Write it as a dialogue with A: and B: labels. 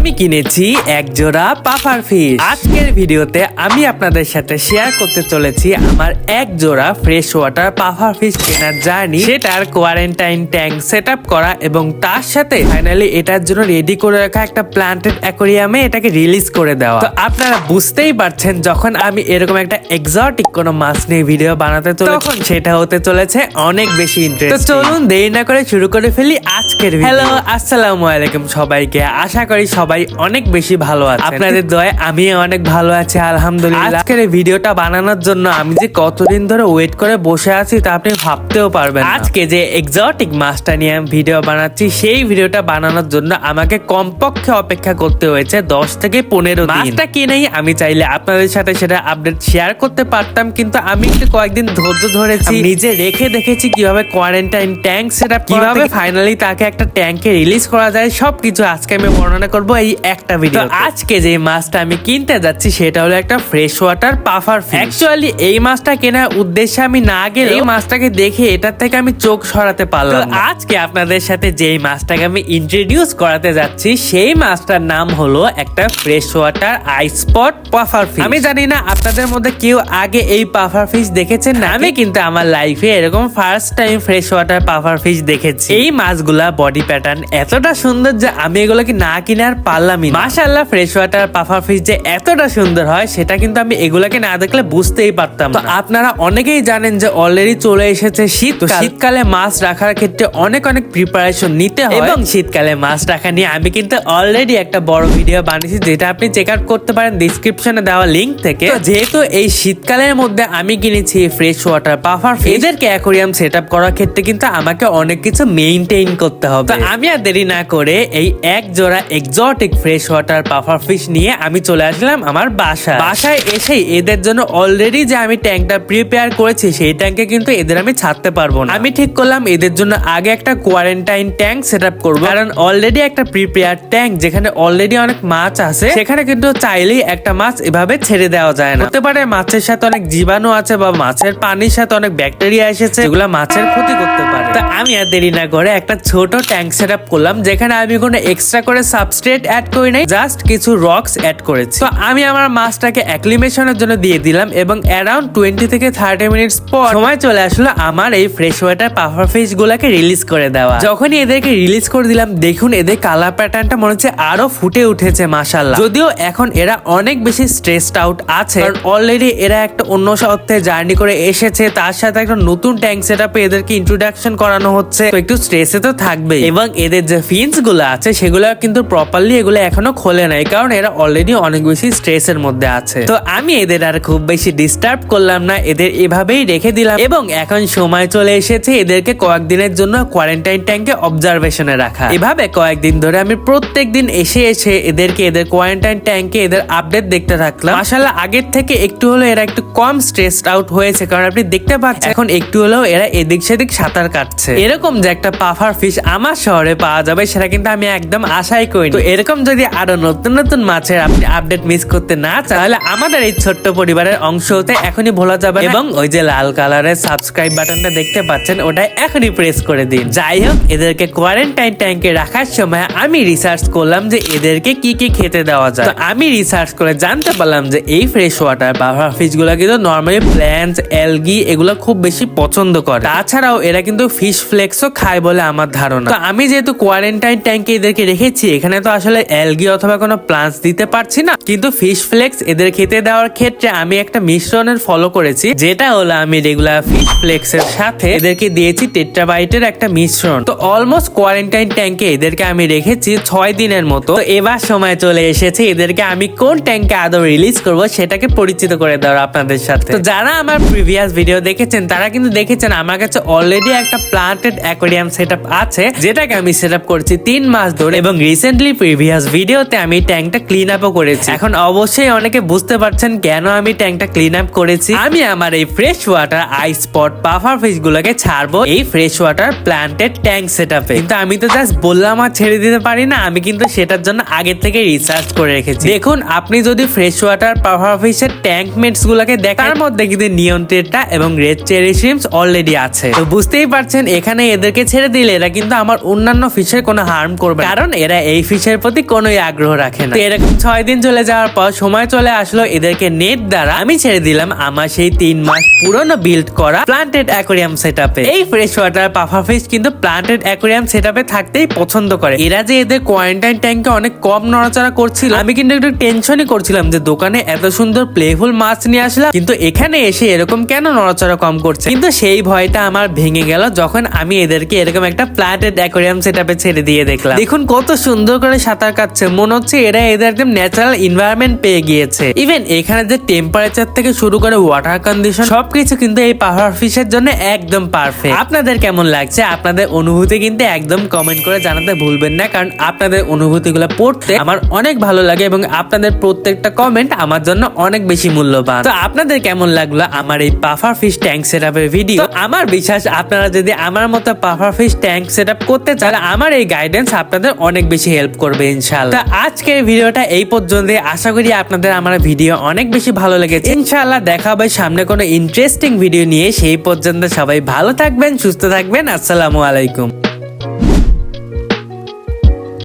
A: আমি কিনেছি এক জোড়া পাফার ফিশ। আজকের ভিডিওতে আমি আপনাদের সাথে শেয়ার করতে চলেছি আমার এক জোড়া ফ্রেশ ওয়াটার পাফার ফিশ কেনার জার্নি সেটার কোয়ারেন্টাইন ট্যাঙ্ক সেট করা এবং তার সাথে ফাইনালি এটার জন্য রেডি করে রাখা একটা প্লান্টেড অ্যাকোরিয়ামে এটাকে রিলিজ করে দেওয়া। তো আপনারা বুঝতেই পারছেন যখন আমি এরকম একটা এক্সোটিক কোনো মাছ নিয়ে ভিডিও বানাতে চলেছি তখন সেটা হতে চলেছে অনেক বেশি ইন্টারেস্ট তো চলুন দেরি না করে শুরু করে ফেলি আজকের হ্যালো আসসালামু আলাইকুম সবাইকে। আশা করি সবাই অনেক বেশি ভালো আছে আপনাদের দয় আমি অনেক ভালো আছি আলহামদুলিল্লাহ। আজকের এই ভিডিওটা বানানোর জন্য আমি যে কতদিন ধরে ওয়েট করে বসে আছি তা আপনি ভাবতেও পারবেন আজকে যে এক্সোটিক মাছটা নিয়ে আমি ভিডিও বানাচ্ছি সেই ভিডিওটা বানানোর জন্য আমাকে কমপক্ষে অপেক্ষা করতে হয়েছে দশ থেকে পনেরো দিন। মাছটা কিনেই আমি চাইলে আপনাদের সাথে সেটা আপডেট শেয়ার করতে পারতাম কিন্তু আমি একটু কয়েকদিন ধৈর্য ধরেছি। নিজে রেখে দেখেছি কীভাবে কোয়ারেন্টাইন ট্যাঙ্ক সেটা কীভাবে ফাইনালি তাকে একটা ট্যাঙ্কে রিলিজ করা যায় সবকিছু আজকে আমি বর্ণনা করব। এই একটা ভিডিও আজকে যে মাছটা আমি কিনতে যাচ্ছি সেটা হলো একটা ফ্রেশ ওয়াটার পাফার অ্যাকচুয়ালি এই মাছটা কেনার উদ্দেশ্যে আমি না গেলে এই মাছটাকে দেখে এটার থেকে আমি চোখ সরাতে পারলাম না। আজকে আপনাদের সাথে যেই মাছটাকে আমি ইন্ট্রোডিউস করাতে যাচ্ছি সেই মাছটার নাম হলো একটা fresh water ice spot puffer fish আমি জানি না আপনাদের মধ্যে কেউ আগে এই পাফার ফিশ দেখেছেন না আমি কিন্তু আমার লাইফে এরকম first time fresh water puffer fish দেখেছি। এই মাছগুলা বডি প্যাটার্ন এতটা সুন্দর যে আমি এগুলোকে না কিনে আর পারলামই মাশাল্লাহ ফ্রেশ ওয়াটার পাফার ফিশ যে এতটা সুন্দর হয় সেটা কিন্তু আমি এগুলাকে না দেখলে বুঝতেই পারতাম তো আপনারা অনেকেই জানেন যে অলরেডি চলে এসেছে শীত তো শীতকালে মাছ রাখার ক্ষেত্রে অনেক অনেক প্রিপারেশন নিতে হয়। এবং শীতকালে মাছ রাখা নিয়ে আমি কিন্তু অলরেডি একটা বড় ভিডিও বানিয়েছি যেটা আপনি চেক আউট করতে পারেন ডিসক্রিপশনে দেওয়া লিংক থেকে। তো যেহেতু এই শীতকালের মধ্যে আমি কিনেছি ফ্রেশ ওয়াটার পাফার এদেরকে অ্যাকোরিয়াম সেট আপ করার ক্ষেত্রে কিন্তু আমাকে অনেক কিছু মেইনটেইন করতে হবে। তো আমি আর দেরি না করে এই এক জোড়া exotic fresh water puffer fish নিয়ে আমি চলে আসলাম আমার বাসায়। বাসায় এসেই এদের জন্য অলরেডি যে আমি ট্যাঙ্কটা প্রিপেয়ার করেছি, সেই ট্যাঙ্কে কিন্তু এদের আমি ছাড়তে পারব না। আমি ঠিক করলাম এদের জন্য আগে একটা কোয়ারেন্টাইন ট্যাঙ্ক সেট আপ করব। কারণ অলরেডি একটা প্রিপেয়ার ট্যাঙ্ক যেখানে অলরেডি অনেক মাছ আছে, সেখানে কিন্তু চাইলেই একটা মাছ এভাবে ছেড়ে দেওয়া যায় না। হতে পারে মাছের সাথে অনেক জীবাণু আছে বা মাছের পানির সাথে অনেক ব্যাকটেরিয়া এসেছে এগুলো মাছের ক্ষতি করতে পারে। তা আমি আর দেরি না করে একটা ছোট ট্যাঙ্ক সেট আপ করলাম, যেখানে আমি কোনো এক্সট্রা করে সাবস্ট্রেট অ্যাড করি নাই জাস্ট কিছু রক্স অ্যাড করেছি। তো আমি আমার মাছটাকে অ্যাক্লিমেশনের জন্য দিয়ে দিলাম এবং অ্যারাউন্ড টোয়েন্টি থেকে থার্টি মিনিটস পর সময় চলে আসলো আমার এই ফ্রেশ ওয়াটার পাফার ফিশ গুলাকে রিলিজ করে দেওয়া। যখনই এদেরকে রিলিজ করে দিলাম, দেখুন এদের কালার প্যাটার্নটা মনে হচ্ছে আরও ফুটে উঠেছে মাসাল্লাহ যদিও এখন এরা অনেক বেশি স্ট্রেসড আউট আছে, কারণ অলরেডি এরা একটা অন্য সত্ত্বে জার্নি করে এসেছে, তার সাথে একটা নতুন ট্যাঙ্ক সেট আপে এদেরকে ইন্ট্রোডাকশন করানো হচ্ছে। একটু স্ট্রেসে তো থাকবে এবং এদের যে ফিন্সগুলো আছে সেগুলো কিন্তু প্রপারলি এগুলো এখনও খোলে নাই, কারণ এরা অলরেডি অনেক বেশি স্ট্রেসের মধ্যে আছে। তো আমি এদের আর খুব বেশি ডিস্টার্ব করলাম না, এদের এভাবেই রেখে দিলাম। এবং এখন সময় চলে এসেছে এদেরকে কয়েকদিনের জন্য কোয়ারেন্টাইন ট্যাঙ্কে অবজারভেশনে রাখা। এভাবে কয়েকদিন ধরে আমি প্রত্যেক দিন এসে এসে এদেরকে, এদের কোয়ারেন্টাইন ট্যাঙ্কে এদের আপডেট দেখতে থাকলাম। মাসাল্লাহ আগের থেকে একটু হলো এরা একটু কম স্ট্রেসড আউট হয়েছে, কারণ আপনি দেখতে পাচ্ছেন, এখন একটু হলেও এরা এদিক সেদিক সাঁতার কাটছে। এরকম যে একটা পাফার ফিশ আমার শহরে পাওয়া যাবে, সেটা কিন্তু আমি একদম আশাই করি তো এরকম যদি আরও নতুন নতুন মাছের আপনি আপডেট মিস করতে না চান তাহলে আমাদের এই ছোট্ট পরিবারের অংশ হতে এখনই ভোলা যাবে এবং ওই যে লাল কালারের সাবস্ক্রাইব বাটনটা দেখতে পাচ্ছেন, ওটা এখনই প্রেস করে দিন। যাই হোক, এদেরকে কোয়ারেন্টাইন ট্যাঙ্কে রাখার সময় আমি রিসার্চ করলাম যে এদেরকে কি কি খেতে দেওয়া যায়। আমি রিসার্চ করে জানতে পারলাম যে এই ফ্রেশ ওয়াটার বা ফিশগুলো কিন্তু নর্মালি প্ল্যান্টস এলগি এগুলো খুব বেশি পছন্দ করে। তাছাড়াও এরা কিন্তু ফিশ ফ্লেক্সও খায় বলে আমার ধারণা। আমি যেহেতু কোয়ারেন্টাইন ট্যাঙ্কে এদেরকে রেখেছি, এখানে তো আসলে অ্যালগি অথবা কোনো প্লান্টস দিতে পারছি না। কিন্তু ফিশ ফ্লেক্স এদের খেতে দেওয়ার ক্ষেত্রে আমি একটা মিশ্রণের ফলো করেছি, যেটা হলো আমি রেগুলার ফিশ ফ্লেক্স এর সাথে এদেরকে দিয়েছি টেট্রাবাইটের একটা মিশ্রণ। তো অলমোস্ট কোয়ারেন্টাইন ট্যাঙ্কে এদেরকে আমি রেখেছি ছয় দিনের মতো। এবার সময় চলে এসেছে এদেরকে আমি কোন ট্যাঙ্কে আদৌ রিলিজ করব সেটাকে পরিচিত করে দেওয়ার আপনাদের সাথে। তো যারা আমার প্রিভিয়াস ভিডিও দেখেছেন, তারা কিন্তু দেখেছেন আমার কাছে অলরেডি একটা প্লান্টেড অ্যাকোরিয়াম সেট আছে, যেটাকে আমি সেট করেছি তিন মাস ধরে এবং রিসেন্টলি প্রিভিয়াস ভিডিওতে আমি ট্যাঙ্কটা ক্লিন আপও করেছি। এখন অবশ্যই অনেকে বুঝতে পারছেন কেন আমি ট্যাঙ্কটা ক্লিন আপ করেছি। আমি আমার এই fresh water ice spot puffer fish গুলোকে ছাড়বো এই fresh water planted tank set কিন্তু আমি তো জাস্ট বললাম আর ছেড়ে দিতে পারি না, আমি কিন্তু সেটার জন্য আগে থেকে রিসার্চ করে রেখেছি। দেখুন, আপনি যদি ফ্রেশ ওয়াটার পাফার ফিশের ট্যাঙ্ক মেটস গুলোকে দেখার মধ্যে কিন্তু নিয়ন এবং রেড চেরি শিমস অলরেডি আছে। তো বুঝতেই পারছেন, এখানে এদেরকে ছেড়ে দিলে এরা কিন্তু আমার অন্যান্য ফিশের কোনো হার্ম করবে কারণ এরা এই ফিশের প্রতি প্রতি কোনোই আগ্রহ রাখে না। এরকম ছয় দিন চলে যাওয়ার পর সময় চলে আসলো এদেরকে নেট দ্বারা আমি ছেড়ে দিলাম আমার সেই তিন মাস পুরনো বিল্ড করা প্লান্টেড অ্যাকোরিয়াম সেটআপে এই ফ্রেশ ওয়াটার পাফা ফিশ কিন্তু প্লান্টেড অ্যাকোরিয়াম সেটআপে থাকতেই পছন্দ করে। এরা যে এদের কোয়ারেন্টাইন ট্যাঙ্কে অনেক কম নড়াচড়া করছিল, আমি কিন্তু একটু টেনশনই করছিলাম যে দোকানে এত সুন্দর প্লেফুল মাছ নিয়ে আসলাম, কিন্তু এখানে এসে এরকম কেন নড়াচড়া কম করছে? কিন্তু সেই ভয়টা আমার ভেঙে গেল যখন আমি এদেরকে এরকম একটা প্লান্টেড অ্যাকোরিয়াম সেটআপে ছেড়ে দিয়ে দেখলাম। দেখুন কত সুন্দর করে সাঁতার কাটছে। মনে হচ্ছে এরা এদের একদম ন্যাচারাল এনভায়রনমেন্ট পেয়ে গিয়েছে। ইভেন এখানে যে টেম্পারেচার থেকে শুরু করে ওয়াটার কন্ডিশন সবকিছু কিন্তু এই পাহাড় ফিশের জন্য একদম পারফেক্ট আপনাদের কেমন লাগছে? আপনাদের অনুভূতি কিন্তু একদম কমেন্ট করে জানাতে ভুলবেন না, কারণ আপনাদের অনুভূতিগুলো পড়তে আমার অনেক ভালো লাগে এবং আপনাদের প্রত্যেকটা কমেন্ট আমার জন্য অনেক বেশি মূল্যবান। তো আপনাদের কেমন লাগল আমার এই পাফার ফিশ ট্যাঙ্ক সেটআপের ভিডিও আমার বিশ্বাস, আপনারা যদি আমার মতো পাফার ফিশ ট্যাঙ্ক সেটআপ করতে চান আমার এই গাইডেন্স আপনাদের অনেক বেশি হেল্প করবে। ইনশাআল্লাহ। তো আজকের ভিডিওটা এই পর্যন্ত আশা করি আপনাদের আমার ভিডিও অনেক বেশি ভালো লেগেছে। ইনশাল্লাহ দেখা হবে সামনে কোনো ইন্টারেস্টিং ভিডিও নিয়ে। সেই পর্যন্ত সবাই ভালো থাকবেন সুস্থ থাকবেন। আসসালামু আলাইকুম।